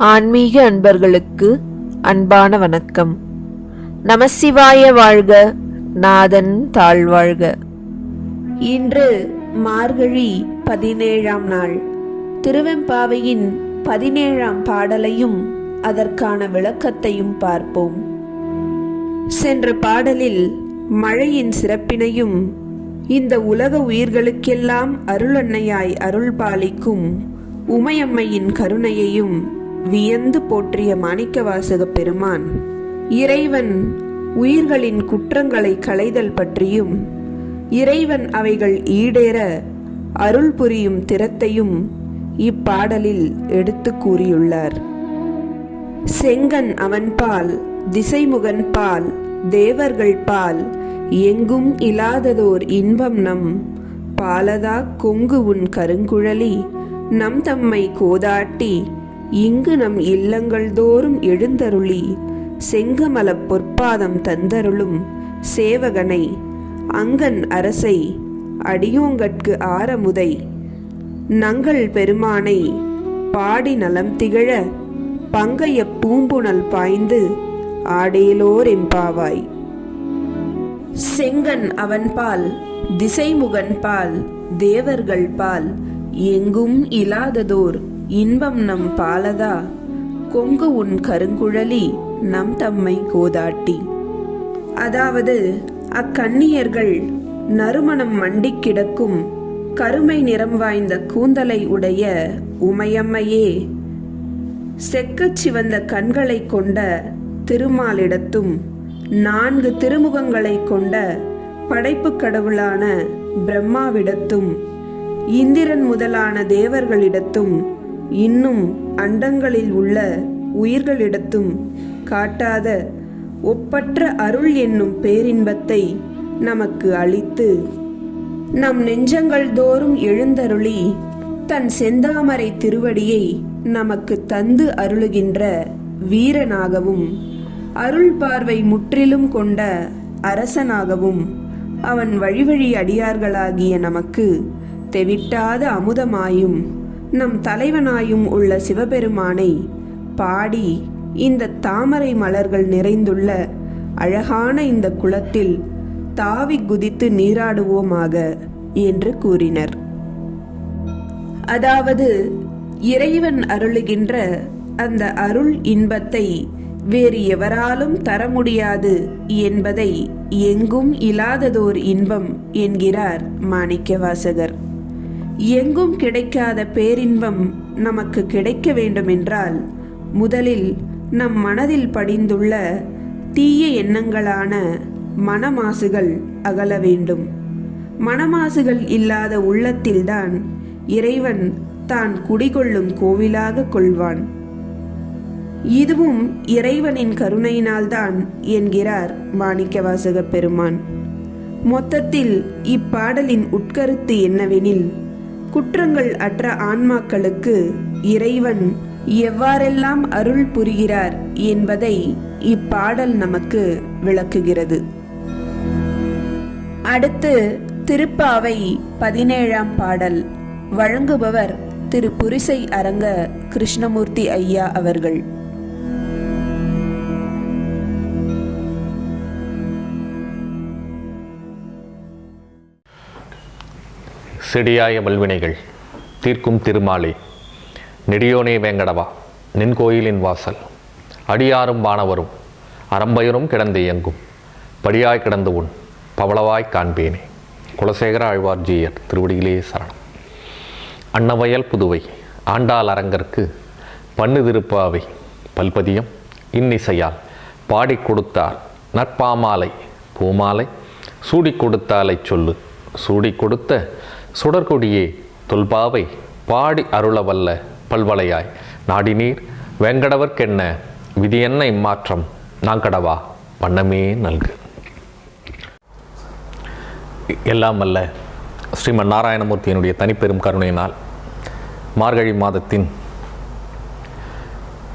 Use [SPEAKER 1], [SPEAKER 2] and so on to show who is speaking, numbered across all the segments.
[SPEAKER 1] ஆன்மீக அன்பர்களுக்கு அன்பான வணக்கம். நமசிவாய வாழ்க நாதன் தாழ்வாழ்க. இன்று மார்கழி பதினேழாம் நாள். திருவெம்பாவையின் பதினேழாம் பாடலையும் அதற்கான விளக்கத்தையும் பார்ப்போம். சென்ற பாடலில் மழையின் சிறப்பினையும் இந்த உலக உயிர்களுக்கெல்லாம் அருளன்னையாய் அருள் பாலிக்கும் உமையம்மையின் கருணையையும் வியந்து போற்றிய மாணிக்கவாசக பெருமான் இறைவன் உயிர்களின் குற்றங்களை களைதல் பற்றியும் இறைவன் அவைகள் ஈடேற அருள் புரியும் திறத்தையும் இப்பாடலில் எடுத்து கூறியுள்ளார். செங்கன் அவன்பால் திசைமுகன் பால் தேவர்கள் பால் எங்கும் இல்லாததோர் இன்பம் நம் பாலதா கொங்கு உன் கருங்குழலி நம் தம்மை கோதாட்டி இங்கு நம் இல்லங்கள் தோறும் எழுந்தருளி செங்கமலப் பொற்பாதம் தந்தருளும் சேவகனை அங்கன் அரசை அடியோங்கட்கு ஆரமுதை நங்கள் பெருமானை பாடி நலம் திகழ பங்கைய பூம்புணல் பாய்ந்து ஆடேலோர் எம்பாவாய் செங்கன் அவன்பால் திசைமுகன் பால் தேவர்கள் பால் எங்கும் இல்லாததோர் இன்பம் நம் பாலதா கொங்கு உன் கருங்குழலி நம் தம்மை கோதாட்டி. அதாவது அக்கன்னியர்கள் நறுமணம் மண்டி கிடக்கும் கருமை நிறம் வாய்ந்த கூந்தலை உடைய உமையம்மையே செக்கச் சிவந்த கண்களை கொண்ட திருமாலிடத்தும் நான்கு திருமுகங்களை கொண்ட படைப்புக் கடவுளான பிரம்மாவிடத்தும் இந்திரன் முதலான தேவர்களிடத்தும் இன்னும் அண்டங்களில் உள்ள உயிர்களிடத்தும் காட்டாத ஒப்பற்ற அருள் என்னும் பேரின்பத்தை நமக்கு அளித்து நம் நெஞ்சங்கள் தோறும் எழுந்தருளி தன் செந்தாமரை திருவடியை நமக்கு தந்து அருளுகின்ற வீரனாகவும் அருள் பார்வை முற்றிலும் கொண்ட அரசனாகவும் அவன் வழிவழி அடியார்களாகிய நமக்கு தெவிட்டாத அமுதமாயும் நம் தலைவனாயும் உள்ள சிவபெருமானை பாடி இந்த தாமரை மலர்கள் நிறைந்துள்ள அழகான இந்த குளத்தில் தாவி குதித்து நீராடுவோமாக என்று கூறினர். அதாவது இறைவன் அருளுகின்ற அந்த அருள் இன்பத்தை வேறு எவராலும் தர முடியாது என்பதை எங்கும் இல்லாததோர் இன்பம் என்கிறார் மாணிக்கவாசகர். எங்கும் கிடைக்காத பேரின்பம் நமக்கு கிடைக்க வேண்டுமென்றால் முதலில் நம் மனதில் படிந்துள்ள தீய எண்ணங்களான மனமாசுகள் அகல வேண்டும். மனமாசுகள் இல்லாத உள்ளத்தில்தான் இறைவன் தான் குடிகொள்ளும் கோவிலாக கொள்வான். இதுவும் இறைவனின் கருணையினால்தான் என்கிறார் மாணிக்கவாசக பெருமான். மொத்தத்தில் இப்பாடலின் உட்கருத்து என்னவெனில் குற்றங்கள் அற்ற ஆன்மாக்களுக்கு இறைவன் எவ்வாறெல்லாம் அருள் புரிகிறார் என்பதை இப்பாடல் நமக்கு விளக்குகிறது. அடுத்து திருப்பாவை பதினேழாம் பாடல். வழங்குபவர் திரு. புரிசை அரங்க கிருஷ்ணமூர்த்தி ஐயா அவர்கள்.
[SPEAKER 2] செடியாய வல்வினைகள் தீர்க்கும் திருமாலை நெடியோனே வேங்கடவா நின் கோயிலின் வாசல் அடியாரும் வானவரும் அறம்பயரும் கிடந்து இயங்கும் படியாய் கிடந்து உன் பவளவாய் காண்பேனே. குலசேகர ஆழ்வார் ஜீயர் திருவடியிலே சரணம். அன்னவயல் புதுவை ஆண்டாள் அரங்கற்கு பண்ணு திருப்பாவை பல்பதியம் இன்னிசையால் பாடிக் கொடுத்தார் நற்பாமாலை பூமாலை சூடிக் கொடுத்தாலை சொல்லு சூடிக் கொடுத்த சுடர்கொடியே தொல்பாவை பாடி அருளவல்ல பல்வளையாய். நாடினீர் வெங்கடவர்க்கென்ன விதியென்ன இம்மாற்றம்? நாங்கடவா வண்ணமே நல்கு. எல்லாம் அல்ல ஸ்ரீமன் நாராயணமூர்த்தியினுடைய தனிப்பெரும் கருணையினால் மார்கழி மாதத்தின்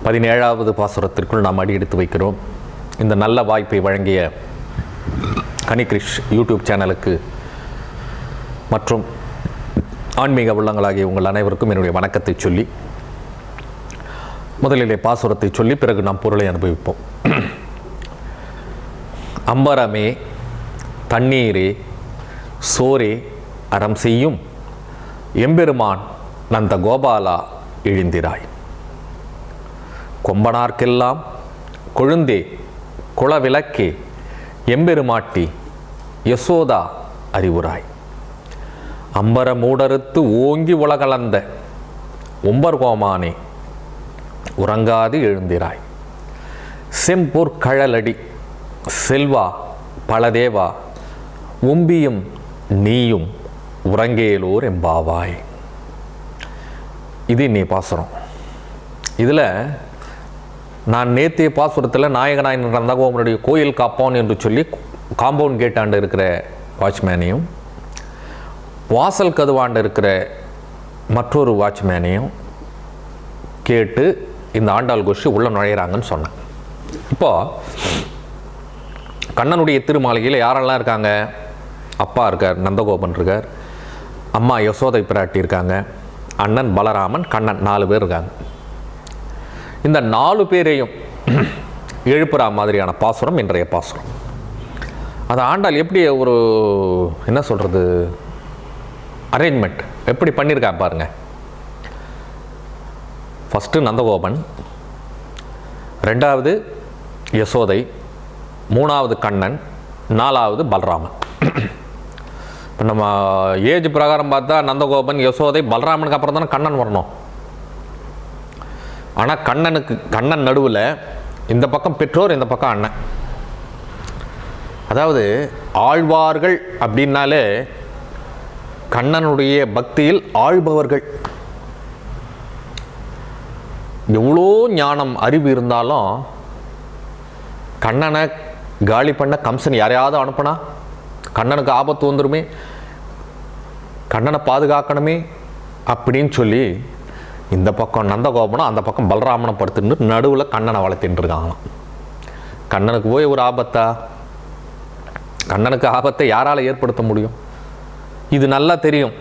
[SPEAKER 2] பதினேழாவது பாசுரத்திற்குள் நாம் அடி எடுத்து வைக்கிறோம். இந்த நல்ல வாய்ப்பை வழங்கிய கனிகிரிஷ் யூடியூப் சேனலுக்கு மற்றும் ஆன்மீக உள்ளங்களாகிய உங்கள் அனைவருக்கும் என்னுடைய வணக்கத்தை சொல்லி முதலிலே பாசுரத்தை சொல்லி பிறகு நாம் பொருளை அனுபவிப்போம். அம்பரமே தண்ணீரே சோரே அறம் செய்யும் எம்பெருமான் நந்த கோபாலா எழுந்திராய். கொம்பனார்க்கெல்லாம் கொழுந்தே குளவிளக்கே எம்பெருமாட்டி யசோதா அறிவுராய். அம்பர மூடறுத்து ஓங்கி உலகளந்த ஒம்பர்கோமானே உறங்காது எழுந்திராய். செம்பூர் கழலடி செல்வா பலதேவா உம்பியும் நீயும் உறங்கேலோர் எம்பாவாய். இது நீ பாசுரம் இதில் நான் நேத்திய பாசுரத்தில் நாயகனாய் நந்தகோமனுடைய கோயில் காப்போன் என்று சொல்லி காம்பவுண்ட் கேட்டாண்டு இருக்கிற வாட்ச்மேனையும் வாசல் கதுவாண்டு இருக்கிற மற்றொரு வாட்ச்மேனையும் கேட்டு இந்த ஆண்டாள் கோஷ்டி உள்ளே நுழையிறாங்கன்னு சொன்னேன். இப்போது கண்ணனுடைய திருமாளிகையில் யாரெல்லாம் இருக்காங்க? அப்பா இருக்கார் நந்தகோபன் இருக்கார் அம்மா யசோதை பிராட்டி இருக்காங்க அண்ணன் பலராமன் கண்ணன் நாலு பேர் இருக்காங்க. இந்த நாலு பேரையும் எழுப்புறா மாதிரியான பாசுரம் இன்றைய பாசுரம். அது ஆண்டாள் எப்படி ஒரு என்ன சொல்கிறது அரேஞ்ச்மெண்ட் எப்படி பண்ணியிருக்கா பாருங்கள் ஃபஸ்ட்டு நந்தகோபன் ரெண்டாவது யசோதை மூணாவது கண்ணன் நாலாவது பலராமன். இப்போ நம்ம ஏஜ் பிரகாரம் பார்த்தா நந்தகோபன் யசோதை பலராமனுக்கு அப்புறம் தானே கண்ணன் வரணும். ஆனால் கண்ணனுக்கு கண்ணன் நடுவில் இந்த பக்கம் பெற்றோர் இந்த பக்கம் அண்ணன். அதாவது ஆழ்வார்கள் அப்படின்னாலே கண்ணனுடைய பக்தியில் ஆழ்பவர்கள். எவ்வளோ ஞானம் அறிவு இருந்தாலும் கண்ணனை காலி பண்ண கம்சன் யாரையாவது அனுப்பினா? கண்ணனுக்கு ஆபத்து வந்துருமே. கண்ணனை பாதுகாக்கணுமே அப்படின்னு சொல்லி இந்த பக்கம் நந்தகோபனும் அந்த பக்கம் பலராமனை படுத்துட்டு நடுவில் கண்ணனை வளர்த்துட்டு இருக்காங்களாம். கண்ணனுக்கு போய் ஒரு ஆபத்தா? கண்ணனுக்கு ஆபத்தை யாரால் ஏற்படுத்த முடியும்? இது நல்லா தெரியும்.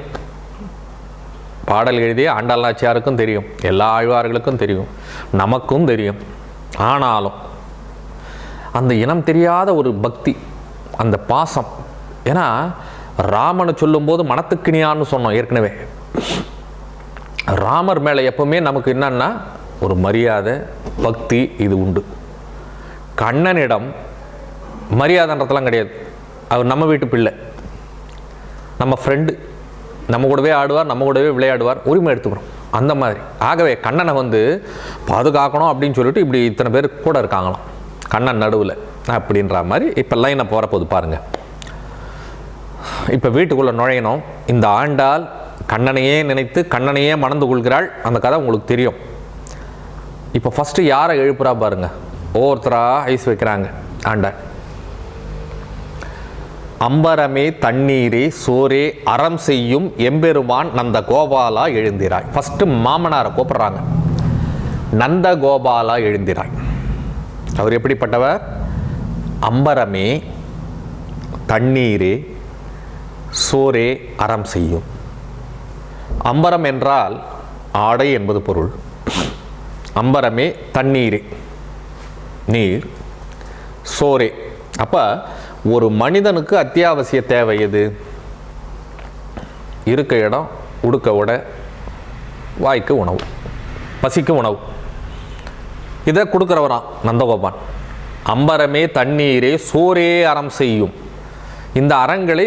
[SPEAKER 2] பாடல் எழுதிய ஆண்டாள் நாச்சியாருக்கும் தெரியும். எல்லா ஆழ்வார்களுக்கும் தெரியும். நமக்கும் தெரியும். ஆனாலும் அந்த இனம் தெரியாத ஒரு பக்தி அந்த பாசம். ஏன்னா ராமனை சொல்லும்போது மனத்துக்கினியான்னு சொன்னோம் ஏற்கனவே. ராமர் மேலே எப்பவுமே நமக்கு என்னன்னா ஒரு மரியாதை பக்தி இது உண்டு. கண்ணனிடம் மரியாதைன்றதெல்லாம் கிடையாது. அவர் நம்ம வீட்டு பிள்ளை. நம்ம ஃப்ரெண்டு நம்ம கூடவே ஆடுவார் நம்ம கூடவே விளையாடுவார் உரிமை எடுத்துக்கிறோம். அந்த மாதிரி. ஆகவே கண்ணனை வந்து பாதுகாக்கணும் அப்படின்னு சொல்லிட்டு இப்படி இத்தனை பேர் கூட இருக்காங்களாம். கண்ணன் நடுவில் அப்படின்ற மாதிரி இப்போ லைனை போகிற போது பாருங்கள் இப்போ வீட்டுக்குள்ளே நுழையணும். இந்த ஆண்டாள் கண்ணனையே நினைத்து கண்ணனையே மணந்து கொள்கிறாள். அந்த கதை உங்களுக்கு தெரியும். இப்போ ஃபஸ்ட்டு யாரை எழுப்புறா பாருங்க. ஒவ்வொருத்தராக ஐஸ் வைக்கிறாங்க ஆண்டாள். அம்பரமே தண்ணீரே சோரே அறம் செய்யும் எம்பெருமான் நந்த கோபாலா எழுந்திராய். ஃபஸ்ட்டு மாமனாரை கூப்பிட்றாங்க. நந்த கோபாலா எழுந்திராய். அவர் எப்படிப்பட்டவர்? அம்பரமே தண்ணீரே சோரே அறம் செய்யும். அம்பரம் என்றால் ஆடை என்பது பொருள். அம்பரமே தண்ணீரே நீர் சோரே. அப்போ ஒரு மனிதனுக்கு அத்தியாவசிய தேவை எது? இருக்க இடம் உடுக்க உட வாய்க்கு உணவு பசிக்கு உணவு. இதை கொடுக்குறவரான் நந்தகோபான் அம்பரமே தண்ணீரே சோரே அறம் செய்யும். இந்த அறங்களை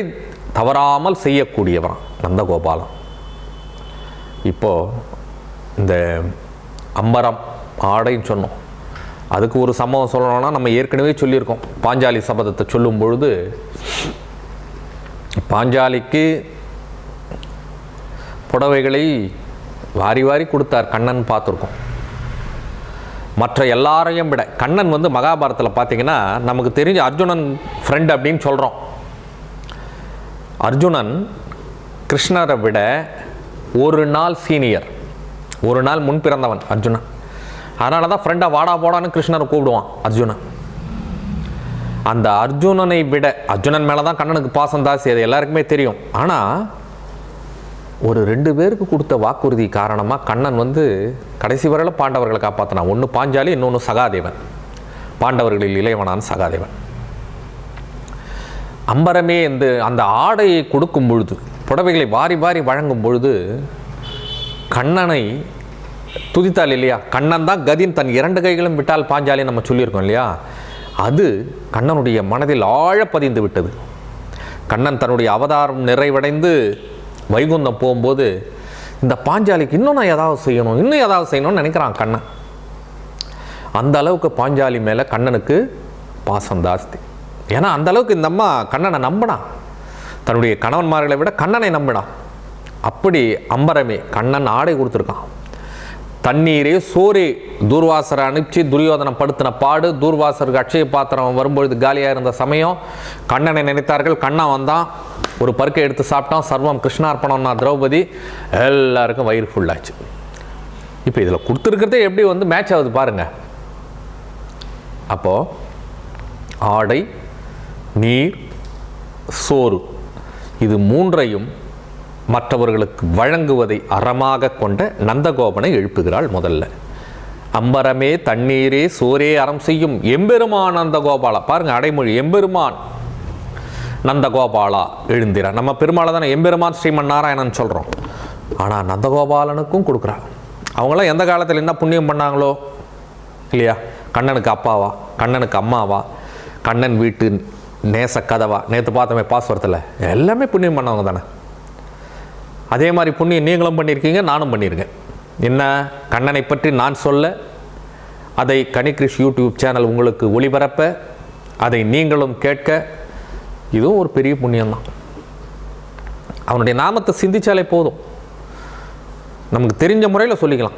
[SPEAKER 2] தவறாமல் செய்யக்கூடியவரான் நந்தகோபாலன் இப்போ இந்த அம்பரம் ஆடைன்னு சொன்னோம். அதுக்கு ஒரு சம்பவம் சொல்லணும்னா நம்ம ஏற்கனவே சொல்லியிருக்கோம். பாஞ்சாலி சபதத்தை சொல்லும் பொழுது பாஞ்சாலிக்கு புடவைகளை வாரி வாரி கொடுத்தார் கண்ணன் பார்த்துருக்கோம். மற்ற எல்லாரையும் விட கண்ணன் வந்து மகாபாரத்தில் பார்த்தீங்கன்னா நமக்கு தெரிஞ்ச அர்ஜுனன் ஃப்ரெண்ட் அப்படின்னு சொல்கிறோம் அர்ஜுனன் கிருஷ்ணரை விட ஒரு நாள் சீனியர் ஒரு நாள் முன் பிறந்தவன் அர்ஜுனன். அதனால தான் ஃப்ரெண்டை வாடா போடான்னு கிருஷ்ணரை கூப்பிடுவான் அர்ஜுனன். அந்த அர்ஜுனனை விட அர்ஜுனன் மேலே தான் கண்ணனுக்கு பாசம் தாசி அது எல்லாருக்குமே தெரியும். ஆனால் ஒரு ரெண்டு பேருக்கு கொடுத்த வாக்குறுதி காரணமாக கண்ணன் வந்து கடைசி வரையில் பாண்டவர்களை காப்பாற்றினான் ஒன்று பாஞ்சாலி இன்னொன்று சகாதேவன். பாண்டவர்களில் இளையவனான சகாதேவன். அம்பரமே இந்த அந்த ஆடையை கொடுக்கும் பொழுது புடவைகளை வாரி வாரி வழங்கும் பொழுது கண்ணனை துதித்தாள் இல்லையா? கண்ணன் தான் கதின் தன் இரண்டு கைகளும் விட்டால் பாஞ்சாலே நம்ம சொல்லியிருக்கோம் இல்லையா? அது கண்ணனுடைய மனதில் ஆழ பதிந்து விட்டது. கண்ணன் தன்னுடைய அவதாரம் நிறைவடைந்து வைகுந்தம் போகும்போது இந்த பாஞ்சாலிக்கு இன்னும் நான் ஏதாவது செய்யணும் இன்னும் ஏதாவது செய்யணும்னு நினைக்கிறான் கண்ணன். அந்த அளவுக்கு பாஞ்சாலி மேலே கண்ணனுக்கு பாசம் ஜாஸ்தி. ஏன்னா அந்த அளவுக்கு இந்த அம்மா கண்ணனை நம்பினான் தன்னுடைய கணவன்மார்களை விட கண்ணனை நம்பினான் அப்படி அம்பரமே கண்ணன் ஆடை கொடுத்துருக்கான். தண்ணீரே சோரே தூர்வாசரை அனுப்பிச்சு துரியோதனம் படுத்தின பாடு தூர்வாசருக்கு அட்சய பாத்திரம் வரும்பொழுது காலியாக இருந்த சமயம் கண்ணனை நினைத்தார்கள். கண்ணன் வந்தான். ஒரு பருக்கை எடுத்து சாப்பிட்டான். சர்வம் கிருஷ்ணார்ப்பணம்னா திரௌபதி. எல்லாருக்கும் வயிறு ஃபுல்லாச்சு இப்போ இதில் கொடுத்துருக்கிறதே எப்படி வந்து மேட்ச் ஆகுது பாருங்கள் அப்போது ஆடை நீர் சோறு. இது மூன்றையும் மற்றவர்களுக்கு வழங்குவதை அறமாக கொண்ட நந்தகோபனை எழுப்புகிறாள் முதல்ல. அம்பரமே தண்ணீரே சோரே அறம் செய்யும் எம்பெருமான் நந்தகோபாலா. பாருங்க அடைமொழி எம்பெருமான் நந்தகோபாலா எழுந்திரா நம்ம பெருமாளை தானே எம்பெருமான் ஸ்ரீமன் நாராயணன் சொல்கிறோம் ஆனால் நந்தகோபாலனுக்கும் கொடுக்குறா அவங்களாம் எந்த காலத்தில் என்ன புண்ணியம் பண்ணாங்களோ? இல்லையா? கண்ணனுக்கு அப்பாவா? கண்ணனுக்கு அம்மாவா? கண்ணன் வீட்டு நேச கதவா? நேற்று பார்த்தோமே பாஸ்வரத்தில். எல்லாமே புண்ணியம் பண்ணவங்க தானே. அதே மாதிரி புண்ணியம் நீங்களும் பண்ணியிருக்கீங்க நானும் பண்ணியிருக்கேன். என்ன? கண்ணனை பற்றி நான் சொல்ல அதை கனிகிருஷ் யூடியூப் சேனல் உங்களுக்கு ஒளிபரப்ப அதை நீங்களும் கேட்க இதுவும் ஒரு பெரிய புண்ணியம்தான். அவனுடைய நாமத்தை சிந்திச்சாலே போதும். நமக்கு தெரிஞ்ச முறையில் சொல்லிக்கலாம்.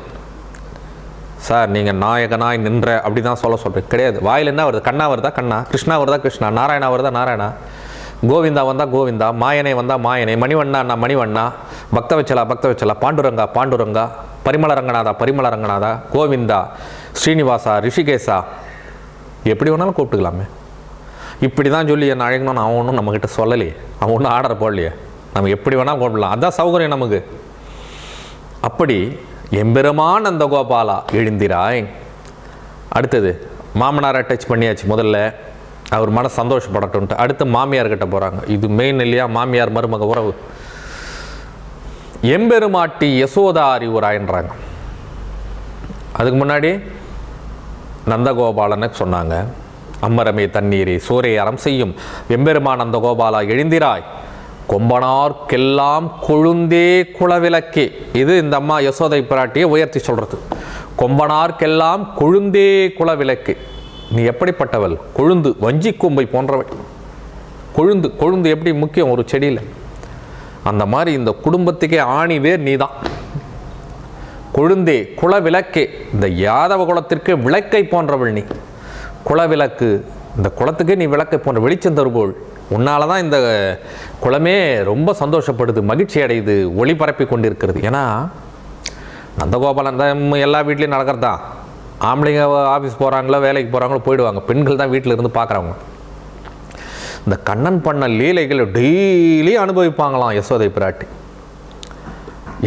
[SPEAKER 2] சார் நீங்கள் நாயகனாய் நின்ற அப்படி தான் சொல்ல சொல்கிறேன் கிடையாது. வாயில் என்ன வருது? கண்ணா வருதா? கண்ணா. கிருஷ்ணா வருதா? கிருஷ்ணா. நாராயணா வருதா? நாராயணா. கோவிந்தா வந்தால் கோவிந்தா. மாயனை வந்தால் மாயனை. மணிவண்ணா மணிவண்ணா. பக்த வச்சலா பக்த வச்சலா பாண்டுரங்கா பாண்டுரங்கா பரிமள ரங்கநாதா பரிமள ரங்கநாதா கோவிந்தா ஸ்ரீனிவாசா ரிஷிகேசா எப்படி வேணாலும் கூப்பிட்டுக்கலாமே. இப்படி தான் சொல்லி என்ன அழைக்கணும்னு அவன் ஒன்றும் நம்மக்கிட்ட சொல்லலையே. அவன் ஒன்றும் ஆர்டர் போடலையே. நம்ம எப்படி வேணாலும் கூப்பிடலாம். அதுதான் சௌகரியம் நமக்கு. அப்படி எம்பெருமான் அந்த கோபாலா எழுந்திராய். அடுத்தது மாமனாரை டச் பண்ணியாச்சு முதல்ல. அவர் மன சந்தோஷப்படட்டும்ட்டு. அடுத்து மாமியார்கிட்ட போகிறாங்க இது மெயின் இல்லையா? மாமியார் மருமக உறவு. எம்பெருமாட்டி யசோதா அறிவுராயின்றாங்க அதுக்கு முன்னாடி நந்தகோபாலனுக்கு சொன்னாங்க அம்மரமே தண்ணீரே சூரிய அறம் செய்யும். எம்பெருமான் நந்தகோபாலா எழுந்திராய். கொம்பனார்க்கெல்லாம் கொழுந்தே குளவிளக்கே. இது இந்த அம்மா யசோதை பிராட்டியை உயர்த்தி சொல்கிறது கொம்பனார்க்கெல்லாம் கொழுந்தே குளவிளக்கு. நீ எப்படிப்பட்டவள்? கொழுந்து வஞ்சி கொம்பை போன்றவள். கொழுந்து கொழுந்து எப்படி முக்கியம் ஒரு செடியில்? அந்த மாதிரி இந்த குடும்பத்துக்கே ஆணி வேர் நீதான். கொழுந்தே குலவிளக்கே இந்த யாதவ குலத்திற்கு விளக்கை போன்றவள் நீ. குலவிளக்கு இந்த குளத்துக்கே நீ விளக்கை போன்ற வெளிச்சம் தருபோள் உன்னால தான் இந்த குளமே ரொம்ப சந்தோஷப்படுது மகிழ்ச்சி அடையுது ஒளி பரப்பி கொண்டிருக்கிறது. ஏன்னா நந்தகோபாலன் தான் எல்லா வீட்லேயும் நடக்கிறது? தான் ஆம்பளைங்க ஆஃபீஸ் போகிறாங்களோ வேலைக்கு போகிறாங்களோ போயிடுவாங்க. பெண்கள் தான் வீட்டில் இருந்து பார்க்குறவங்க இந்த கண்ணன் பண்ண லீலைகளை டெய்லி அனுபவிப்பாங்களாம் யசோதை பிராட்டி.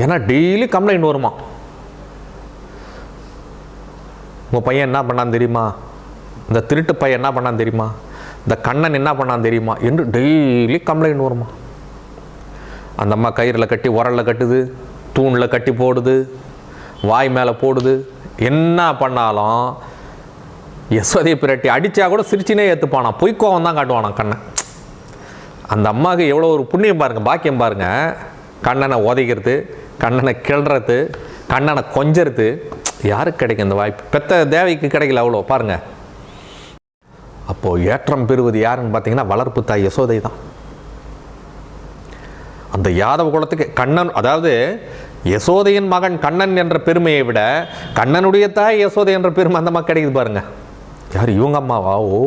[SPEAKER 2] ஏன்னா டெய்லி கம்ப்ளைண்ட் வருமா? உங்கள் பையன் என்ன பண்ணான் தெரியுமா? இந்த திருட்டு பையன் என்ன பண்ணான் தெரியுமா? இந்த கண்ணன் என்ன பண்ணான் தெரியுமா? என்று டெய்லி கம்ப்ளைண்ட் வருமா? அந்த அம்மா கயிறில் கட்டி உரலில் கட்டுது தூணில் கட்டி போடுது வாய் மேலே போடுது. என்ன பண்ணாலும் யசோதை பிராட்டி அடித்தா கூட சிரிச்சினே ஏற்றுப்பானான் பொய்க்கோவம் தான் காட்டுவானான் கண்ணன். அந்த அம்மாவுக்கு எவ்வளோ ஒரு புண்ணியம் பாருங்கள் பாக்கியம் பாருங்கள் கண்ணனை உதைக்கிறது கண்ணனை கிளறது கண்ணனை கொஞ்சறது யாருக்கு கிடைக்கும் இந்த வாய்ப்பு? பெத்த தேவைக்கு கிடைக்கல அவ்வளோ பாருங்கள் அப்போது ஏற்றம் பெறுவது யாருன்னு பார்த்தீங்கன்னா வளர்ப்பு தாய் யசோதை தான். அந்த யாதவ குலத்துக்கு கண்ணன் அதாவது யசோதையின் மகன் கண்ணன் என்ற பெருமையை விட கண்ணனுடைய தாய் யசோதை என்ற பெருமை அந்த மாதிரி கிடைக்குது பாருங்கள் யார் இவங்க அம்மாவா? ஓ.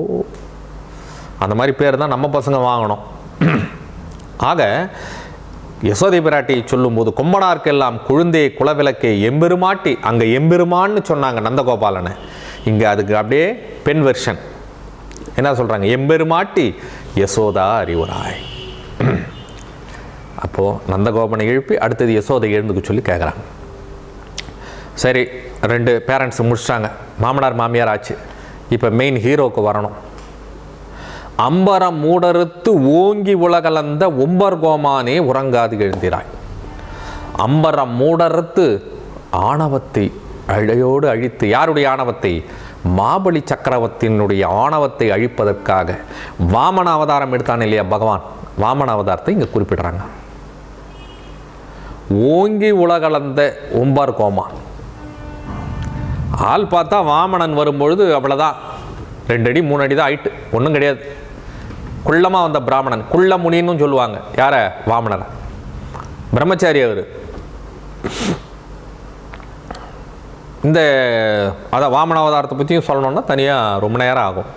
[SPEAKER 2] அந்த மாதிரி பேர் தான் நம்ம பசங்க வாங்கணும். ஆக யசோதை பிராட்டி சொல்லும்போது கொம்பனார்க்கெல்லாம் குழுந்தே குலவிளக்கே எம்பெருமாட்டி. அங்கே எம்பெருமான்னு சொன்னாங்க நந்தகோபாலனை. இங்கே அதுக்கு அப்படியே பெண் வெர்ஷன் என்ன சொல்கிறாங்க எம்பெருமாட்டி யசோதா அறிவுராய். அப்போது நந்தகோபனை எழுப்பி அடுத்தது யசோதை எழுந்துக்க சொல்லி கேட்குறாங்க சரி ரெண்டு பேரண்ட்ஸ் முடிச்சிட்டாங்க. மாமனார் மாமியார் ஆச்சு. இப்போ மெயின் ஹீரோவுக்கு வரணும். அம்பரம் மூடறுத்து ஓங்கி உலகலந்த ஒம்பர் கோமானே உறங்காது எழுந்திராய். அம்பரம் மூடறுத்து ஆணவத்தை அழையோடு அழித்து யாருடைய ஆணவத்தை? மாபலி சக்கரவர்த்தியினுடைய ஆணவத்தை அழிப்பதற்காக. வாமன அவதாரம் எடுத்தான் இல்லையா பகவான்? வாமன அவதாரத்தை இங்கே குறிப்பிடுறாங்க. ஓங்கி உலகளந்த ஒம்பார் கோமான். ஆள் பார்த்தா வாமனன் வரும்பொழுது அவ்வளோதான் ரெண்டு அடி மூணு அடி தான் ஆயிட்டு. ஒன்றும் கிடையாது. குள்ளமாக வந்த பிராமணன் குள்ள முனின்னு சொல்லுவாங்க. யார? வாமனர். பிரம்மச்சாரி அவர். இந்த அதான் வாமன அவதாரத்தை பற்றியும் சொல்லணும்னா தனியாக ரொம்ப நேரம் ஆகும்.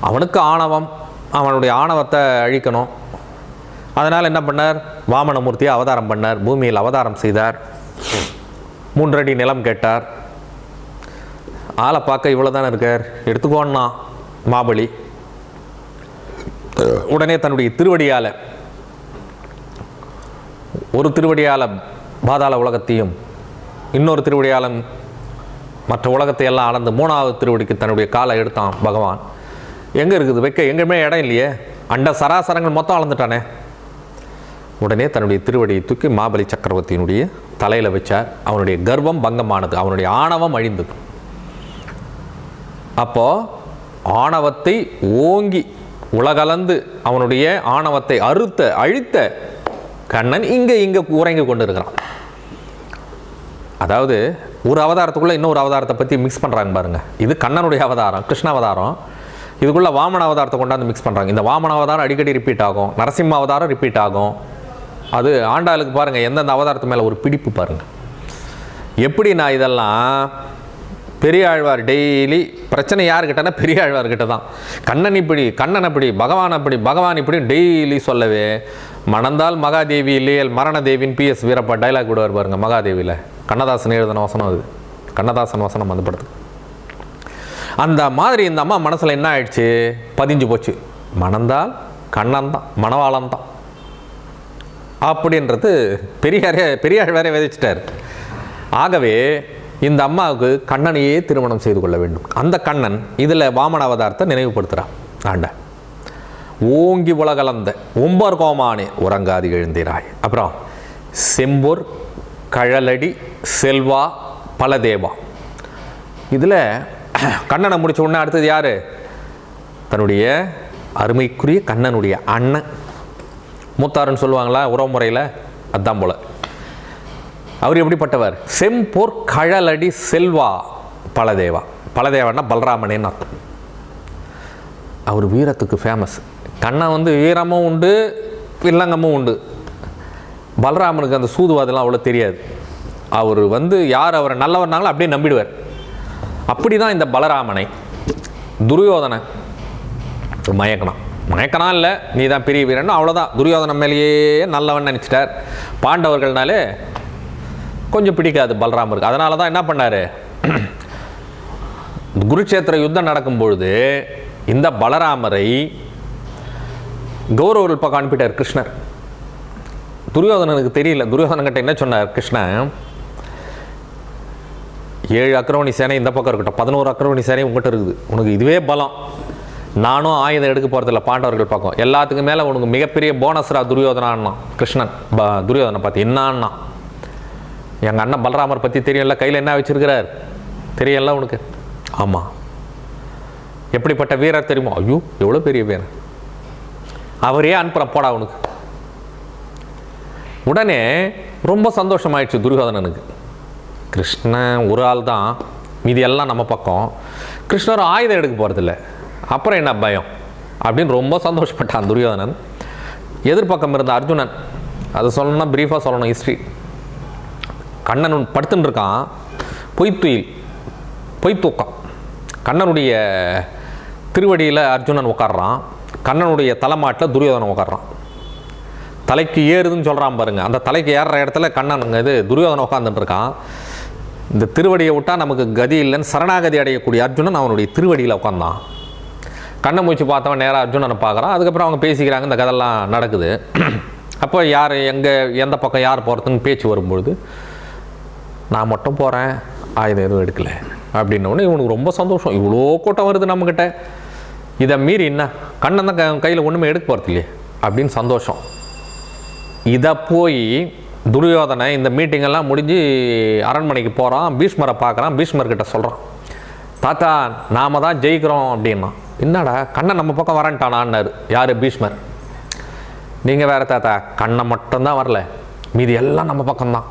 [SPEAKER 2] அவனுக்கு ஆணவம் அவனுடைய ஆணவத்தை அழிக்கணும். அதனால் என்ன பண்ணார்? வாமனமூர்த்தியை அவதாரம் பண்ணார். பூமியில் அவதாரம் செய்தார். மூன்றடி நிலம் கேட்டார். ஆளை பார்க்க இவ்வளோ தானே இருக்கார்? எடுத்துக்கோன்னா மாபலி. உடனே தன்னுடைய திருவடியால் ஒரு திருவடியால் பாதாள உலகத்தையும் இன்னொரு திருவடியாலும் மற்ற உலகத்தை எல்லாம் அளந்து மூணாவது திருவடிக்கு தன்னுடைய காலை எடுத்தான் பகவான். எங்கே இருக்குது? வைக்க எங்கேயுமே இடம் இல்லையே. அண்ட சராசரங்கள் மொத்தம் அளந்துட்டானே. உடனே தன்னுடைய திருவடியை தூக்கி மாபலி சக்கரவர்த்தியினுடைய தலையில் வச்சார். அவனுடைய கர்வம் பங்கமானது. அவனுடைய ஆணவம் அழிந்தது. அப்போ ஆணவத்தை ஓங்கி உலகலந்து அவனுடைய ஆணவத்தை அறுத்த அழித்த கண்ணன் இங்கே இங்கே உறங்கி கொண்டு இருக்கிறான் அதாவது ஒரு அவதாரத்துக்குள்ளே இன்னொரு அவதாரத்தை பற்றி மிக்ஸ் பண்ணுறாங்க பாருங்கள் இது கண்ணனுடைய அவதாரம் கிருஷ்ண அவதாரம். இதுக்குள்ளே வாமன அவதாரத்தை கொண்டாந்து மிக்ஸ் பண்ணுறாங்க இந்த வாமன அவதாரம் அடிக்கடி ரிப்பீட் ஆகும். நரசிம்ம அவதாரம் ரிப்பீட் ஆகும். அது ஆண்டாளுக்கு பாருங்கள் எந்தெந்த அவதாரத்து மேலே ஒரு பிடிப்பு பாருங்கள் எப்படி நான் இதெல்லாம் பெரிய ஆழ்வார் டெய்லி பிரச்சனை யாருக்கிட்டனா பெரிய ஆழ்வார்கிட்ட தான். கண்ணன் இப்படி கண்ணன் அப்படி பகவான் அப்படி பகவான் இப்படி டெய்லி சொல்லவே மணந்தால் மகாதேவி இல்லையல் மரணதேவின் பிஎஸ் வீரப்பா டைலாக் விடுவார் பாருங்க மகாதேவியில். கண்ணதாசன் எழுதின வசனம் அது. கண்ணதாசன் வசனம் அந்த படத்துக்கு அந்த மாதிரி இந்த அம்மா மனசில் என்ன ஆயிடுச்சு? பதிஞ்சு போச்சு. மணந்தால் கண்ணன் தான் மணவாளன் தான். அப்படின்றது பெரியாரே பெரியார் வேற விதைச்சிட்டார். ஆகவே இந்த அம்மாவுக்கு கண்ணனையே திருமணம் செய்து கொள்ள வேண்டும். அந்த கண்ணன் இதில் வாமன அவதாரத்தை நினைவுபடுத்துகிறான் ஆண்ட. ஓங்கி உலகலந்த ஒம்பர் கோமானே உறங்காதி எழுந்திராய் அப்புறம் செம்பொர் கழலடி செல்வா பலதேவா. இதில் கண்ணனை முடிச்ச உடனே அடுத்தது யார்? தன்னுடைய அருமைக்குரிய கண்ணனுடைய அண்ணன். மூத்தாருன்னு சொல்லுவாங்களா உறவு முறையில் அதான் போல. அவர் எப்படிப்பட்டவர்? செம்போர் கழலடி செல்வா பலதேவா. பலதேவன்னா பலராமனேன்னு அர்த்தம். அவர் வீரத்துக்கு ஃபேமஸ் கண்ணன் வந்து வீரமும் உண்டு வில்லங்கமும் உண்டு. பலராமனுக்கு அந்த சூதுவாதெல்லாம் அவ்வளோ தெரியாது. அவர் வந்து யார் அவரை நல்லவர்னாங்களோ அப்படியே நம்பிடுவார். அப்படி தான் இந்த பலராமனை. துரியோதனை மயக்கணம் மயக்கனா இல்லை நீ தான் பெரிய வீரன் அவ்வளோதான் துரியோதனம் மேலேயே நல்லவன் நினச்சிட்டார். பாண்டவர்கள்னாலே கொஞ்சம் பிடிக்காது பலராமருக்கு. அதனால தான் என்ன பண்ணார்? குருட்சேத்திர யுத்தம் நடக்கும் பொழுது இந்த பலராமரை கௌரவர்கள் பக்கம் அனுப்பிட்டார் கிருஷ்ணர். துரியோதனனுக்கு தெரியல. துரியோதனன்கிட்ட என்ன சொன்னார் கிருஷ்ணன்? ஏழு அக்ரவணி சேனை இந்த பக்கம் இருக்கட்டும். பதினோரு அக்ரவணி சேனை உங்கள்கிட்ட இருக்குது. உனக்கு இதுவே பலம். நானும் ஆயுதம் எடுக்க போகிறதில்ல பாண்டவர்கள் பக்கம். எல்லாத்துக்கும் மேலே உனக்கு மிகப்பெரிய போனஸ்ரா துரியோதனான்னா கிருஷ்ணன். ப துரியோதனை பார்த்து என்னான்னா எங்கள் அண்ணன் பலராமர் பற்றி தெரியும்ல கையில் என்ன வச்சிருக்கிறார்? தெரியல உனக்கு? ஆமாம் எப்படிப்பட்ட வீரர் தெரியுமோ? ஐயோ எவ்வளோ பெரிய வீரர். அவரே அனுப்புகிற போடா உனக்கு. உடனே ரொம்ப சந்தோஷமாயிடுச்சு துரியோதனனுக்கு. கிருஷ்ணன் ஒரு ஆள் தான். மீதி எல்லாம் நம்ம பக்கம். கிருஷ்ணர் ஆயுதம் எடுக்க போகிறதில்ல அப்புறம் என்ன பயம்? அப்படின்னு ரொம்ப சந்தோஷப்பட்டான் துரியோதனன். எதிர்பக்கம் இருந்த அர்ஜுனன். அதை சொல்லணும்னா ப்ரீஃபாக சொல்லணும் ஹிஸ்ட்ரி கண்ணன் படுத்துன்னு இருக்கான் பொய்த்துயில் பொய்த்தூக்கம். கண்ணனுடைய திருவடியில் அர்ஜுனன் உட்காடுறான் கண்ணனுடைய தலைமாட்டில் துரியோதனன் உட்காடுறான் தலைக்கு ஏறுதுன்னு சொல்கிறான் பாருங்கள் அந்த தலைக்கு ஏறுற இடத்துல கண்ணன் இது துரியோதனன் உட்காந்துட்டுருக்கான் இந்த திருவடியை விட்டால் நமக்கு கதி இல்லைன்னு சரணாகதி அடையக்கூடிய அர்ஜுனன் அவனுடைய திருவடியில் உட்காந்தான் கண்ணை மூச்சு பார்த்தவன் நேராக அர்ஜுனனை பார்க்குறான். அதுக்கப்புறம் அவங்க பேசிக்கிறாங்க இந்த கதெல்லாம் நடக்குது. அப்போ யார் எங்கே எந்த பக்கம் யார் போகிறதுன்னு பேச்சு வரும்பொழுது நான் மட்டும் போகிறேன் ஆயுதம் எதுவும் எடுக்கல. அப்படின்னோடனே இவனுக்கு ரொம்ப சந்தோஷம். இவ்வளோ கூட்டம் வருது நம்மக்கிட்ட இதை மீறி என்ன? கண்ணன் தான் க கையில் ஒன்றுமே எடுக்க போகிறது இல்லையே? அப்படின்னு சந்தோஷம். இதை போய் துரியோதனை இந்த மீட்டிங்கெல்லாம் முடிஞ்சு அரண்மனைக்கு போகிறான் பீஷ்மரை பார்க்குறான் பீஷ்மர்கிட்ட சொல்கிறான் தாத்தா நாம தான் ஜெயிக்கிறோம் அப்படின்னா. என்னடா கண்ணன் நம்ம பக்கம் வரன்ட்டானான்னாரு. யார்? பீஷ்மர். நீங்கள் வேறு தாத்தா கண்ணை மட்டும்தான் வரல. மீதி எல்லாம் நம்ம பக்கம்தான்.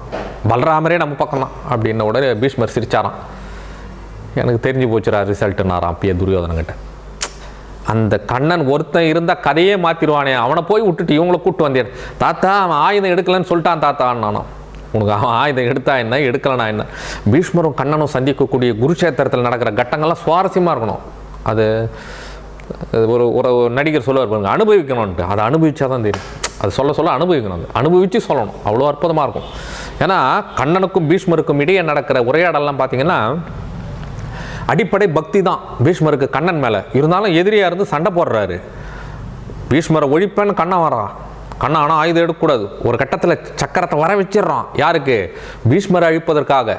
[SPEAKER 2] பலராமரே நம்ம பக்கம்தான் அப்படின்ன உடனே பீஷ்மர் சிரிச்சாராம். எனக்கு தெரிஞ்சு போச்சுடா ரிசல்ட்டுனாராம் அப்பயே துரியோதனங்கிட்ட அந்த கண்ணன் ஒருத்தன் இருந்தால் கதையே மாற்றிடுவானே அவனை போய் விட்டுட்டு இவங்கள கூப்பிட்டு வந்தேன். தாத்தா அவன் ஆயுதம் எடுக்கலன்னு சொல்லிட்டான் தாத்தான்னு நானும் உனக்கு அவன் ஆயுதம் எடுத்தா என்ன எடுக்கலனா என்ன? பீஷ்மரும் கண்ணனும் சந்திக்கக்கூடிய குருஷேத்திரத்தில் நடக்கிற கட்டங்கள்லாம் சுவாரஸ்யமாக இருக்கணும். அது அது ஒரு ஒரு நடிகர் சொல்லுவார் பாருங்க அனுபவிக்கணும்ன்ட்டு. அதை அனுபவிச்சா தான் தெரியும். அது சொல்ல சொல்ல அனுபவிக்கணும் அது. அனுபவித்து சொல்லணும். அவ்வளோ அற்புதமாக இருக்கும். ஏன்னா கண்ணனுக்கும் பீஷ்மருக்கும் இடையே நடக்கிற உரையாடல்லாம் பார்த்தீங்கன்னா அடிப்படை பக்தி தான் பீஷ்மருக்கு கண்ணன் மேலே. இருந்தாலும் எதிரியாக இருந்து சண்டை போடுறாரு. பீஷ்மரை ஒழிப்பேன்னு கண்ணன் வரான் கண்ணா ஆனால் ஆயுதம் எடுக்கக்கூடாது. ஒரு கட்டத்தில் சக்கரத்தை வர வச்சிடுறான். யாருக்கு? பீஷ்மரை அழிப்பதற்காக.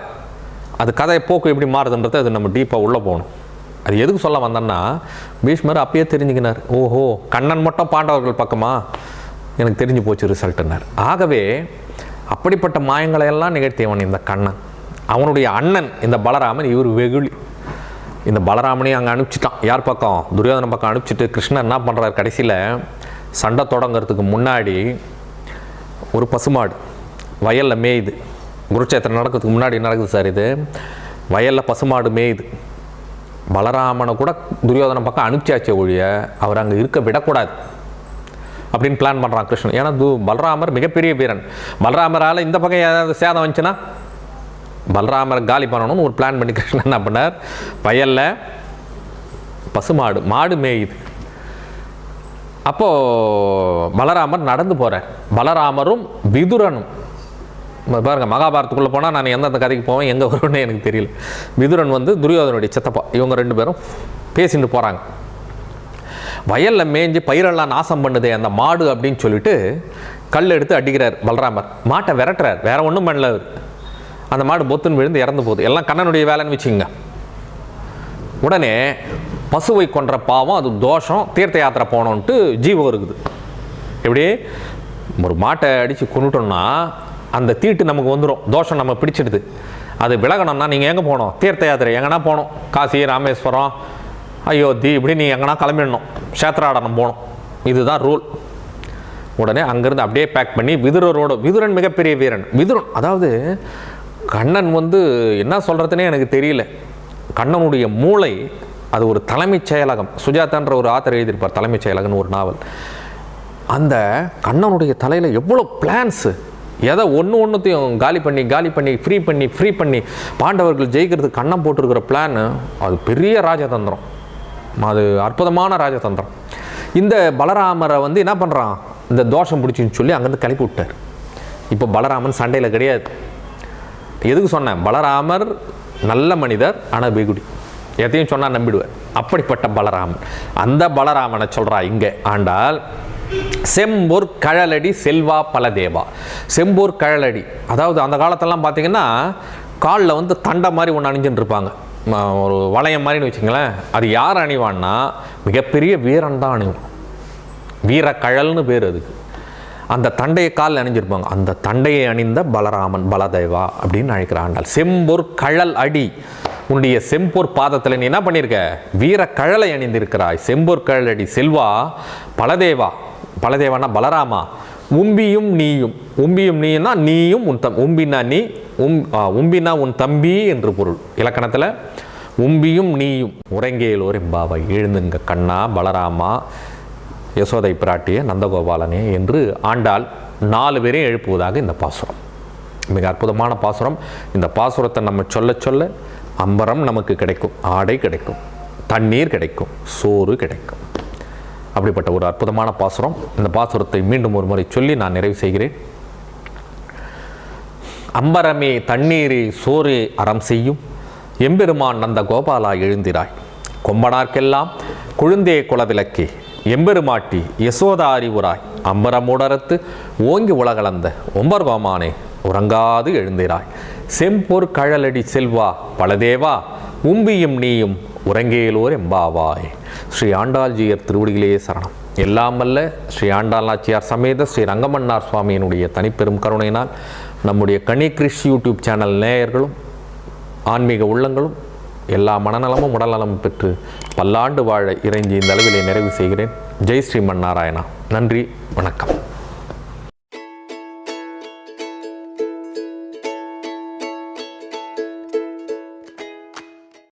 [SPEAKER 2] அது கதை போக்கு எப்படி மாறுதுன்றது அது நம்ம டீப்பாக உள்ளே போகணும். அது எதுக்கு சொல்ல வந்தேன்னா பீஷ்மர் அப்பயே தெரிஞ்சுக்கினார். ஓஹோ கண்ணன் மட்டும் பாண்டவர்கள் பக்கமா? எனக்கு தெரிஞ்சு போச்சு ரிசல்ட்டுனார் ஆகவே அப்படிப்பட்ட மாயங்களை எல்லாம் நிகழ்த்தியவன் இந்த கண்ணன். அவனுடைய அண்ணன் இந்த பலராமன் இவர் வெகுளி. இந்த பலராமனையும் அங்கே அனுப்பிச்சிட்டான். யார் பக்கம்? துரியோதன பக்கம் அனுப்பிச்சிட்டு கிருஷ்ணன் என்ன பண்ணுறாரு கடைசியில்? சண்டை தொடங்கிறதுக்கு முன்னாடி ஒரு பசுமாடு வயலில் மேயுது. குருட்சேத்திரம் நடக்கிறதுக்கு முன்னாடி நடக்குது சார் இது? வயலில் பசுமாடு மேயுது. பலராமனை கூட துரியோதன பக்கம் அனுப்பிச்சாச்சே ஒழிய அவர் அங்கே இருக்க விடக்கூடாது. அப்படின்னு பிளான் பண்ணுறான் கிருஷ்ணன். ஏன்னா து பலராமர் மிகப்பெரிய வீரன். பலராமரால் இந்த பக்கம் ஏதாவது சேதம் வந்துச்சுன்னா பலராமரை காலி பண்ணணும்னு ஒரு பிளான் பண்ணி கிருஷ்ணன் என்ன பண்ணார்? வயலில் பசுமாடு மாடு மேயுது. அப்போது பலராமர் நடந்து போகிறார் பலராமரும் விதுரனும். பாருங்கள் மகாபாரத்துக்குள்ளே போனால் நான் எந்தெந்த கதைக்கு போவேன் எங்கே வருவேன்னு எனக்கு தெரியல. விதுரன் வந்து துரியோதனுடைய சித்தப்பா. இவங்க ரெண்டு பேரும் பேசிட்டு போகிறாங்க வயலில் மேய்ஞ்சி பயிரெல்லாம் நாசம் பண்ணுதே அந்த மாடு அப்படின்னு சொல்லிட்டு கல் எடுத்து அடிக்கிறார் பலராமர். மாட்டை விரட்டுறார். வேற ஒன்றும் பண்ணல அவர். அந்த மாடு பொத்துன்னு விழுந்து இறந்து போகுது. எல்லாம் கண்ணனுடைய வேலைன்னு வச்சுக்கோங்க. உடனே பசுவை கொன்ற பாவம் அது தோஷம் தீர்த்த யாத்திரை போனோன்ட்டு ஜீவம் இருக்குது. எப்படி? ஒரு மாட்டை அடித்து கொண்டுட்டோம்னா அந்த தீட்டு நமக்கு வந்துடும் தோஷம் நம்ம பிடிச்சிடுது. அது விலகணும்னா நீங்கள் எங்கே போகணும்? தீர்த்த யாத்திரை. எங்கன்னா போகணும்? காசி ராமேஸ்வரம் அயோத்தி இப்படி நீ எங்கன்னா கிளம்பிடணும். சேத்திராடனம் போகணும். இதுதான் ரூல். உடனே அங்கேருந்து அப்படியே பேக் பண்ணி விதுரரோட விதுரன் மிகப்பெரிய வீரன். விதுரன் அதாவது கண்ணன் வந்து என்ன சொல்கிறதுனே எனக்கு தெரியல. கண்ணனுடைய மூளை அது ஒரு தலைமைச் செயலகம். சுஜாதான்ற ஒரு ஆத்தர் எழுதியிருப்பார் தலைமைச் செயலகம்னு ஒரு நாவல். அந்த கண்ணனுடைய தலையில் எவ்வளோ பிளான்ஸு எதை ஒன்று ஒன்றுத்தையும் காலி பண்ணி காலி பண்ணி ஃப்ரீ பண்ணி ஃப்ரீ பண்ணி பாண்டவர்கள் ஜெயிக்கிறதுக்கு கண்ணம் போட்டிருக்கிற பிளான் அது பெரிய ராஜதந்திரம். அது அற்புதமான ராஜதந்திரம். இந்த பலராமரை வந்து என்ன பண்ணுறான் இந்த தோஷம் பிடிச்சின்னு சொல்லி அங்கேருந்து கிளப்பி விட்டார். இப்போ பலராமன் சண்டையில் கிடையாது. எதுக்கு சொன்னேன்? பலராமர் நல்ல மனிதர் ஆனால் வெகுடி. எதையும் சொன்னால் நம்பிடுவார். அப்படிப்பட்ட பலராமன். அந்த பலராமனை சொல்கிறா இங்கே ஆண்டால் செம்பொர் கழலடி செல்வா பலதேவா செம்பொர் கழலடி. அதாவது அந்த காலத்தெல்லாம் பார்த்தீங்கன்னா காலில் வந்து தண்டை மாதிரி ஒன்று அணிஞ்சுட்டு இருப்பாங்க. ஒரு வளையம் மாதிரின்னு வச்சுங்களேன் அது யார் அணிவான்னா மிகப்பெரிய வீரன் தான் அணிவான். வீரக்கழல்னு பேர் அதுக்கு. அந்த தண்டையை காலில் அணிஞ்சிருப்பாங்க. அந்த தண்டையை அணிந்த பலராமன் பலதேவா அப்படின்னு அழைக்கிற ஆண்டாள். செம்பொர் கழல் அடி. உன்னுடைய செம்பொர் பாதத்தில் நீ என்ன பண்ணியிருக்க வீர கழலை அணிந்திருக்கிறாய். செம்பொர் கழல் அடி. செல்வா பலதேவா. பலதேவானா பலராமா. உம்பியும் நீயும். உம்பியும் நீயும்னா நீயும் உன் தம் உம்பினா நீ உம் உம்பினா உன் தம்பி என்று பொருள். இலக்கணத்தில் உம்பியும் நீயும் உறங்கேலோர் எம்பாவை எழுந்துங்க கண்ணா பலராமா யசோதை பிராட்டிய நந்தகோபாலனே என்று ஆண்டாள் நாலு பேரையும் எழுப்புவதாக இந்த பாசுரம். மிக அற்புதமான பாசுரம். இந்த பாசுரத்தை நம்ம சொல்ல சொல்ல அம்பரம் நமக்கு கிடைக்கும் ஆடை கிடைக்கும் தண்ணீர் கிடைக்கும் சோறு கிடைக்கும். அப்படிப்பட்ட ஒரு அற்புதமான பாசுரம். இந்த பாசுரத்தை மீண்டும் ஒரு முறை சொல்லி நான் நிறைவு செய்கிறேன். அம்பரமே தண்ணீரே சோறு அறம் செய்யும். எம்பெருமான் நந்த கோபாலா எழுந்திராய். கொம்பனார்க்கெல்லாம் குழுந்தே குலவிளக்கே எம்பெருமாட்டி யசோதா அறிவுராய் அம்பரமுடரத்து ஓங்கி உலகளந்த ஒம்பர்வாமானே உறங்காது எழுந்திராய். செம்பொர் கழலடி செல்வா பலதேவா உம்பியும் நீயும் உறங்கேலோர் எம்பாவாய். ஸ்ரீ ஆண்டாள்ஜியர் திருவடியிலேயே சரணம். எல்லாம் வல்ல ஸ்ரீ ஆண்டாள் நாச்சியார் சமேத ஸ்ரீ ரங்கமன்னார் சுவாமியினுடைய தனிப்பெரும் கருணையினால் நம்முடைய கனி கிறிஷ் யூடியூப் சேனல் நேயர்களும் ஆன்மீக உள்ளங்களும் எல்லா மனநலமும் உடல்நலமும் பெற்று பல்லாண்டு வாழ இறைஞ்சி இந்த அளவிலே நிறைவு செய்கிறேன். ஜெய் ஸ்ரீமன் நாராயணா நன்றி வணக்கம்.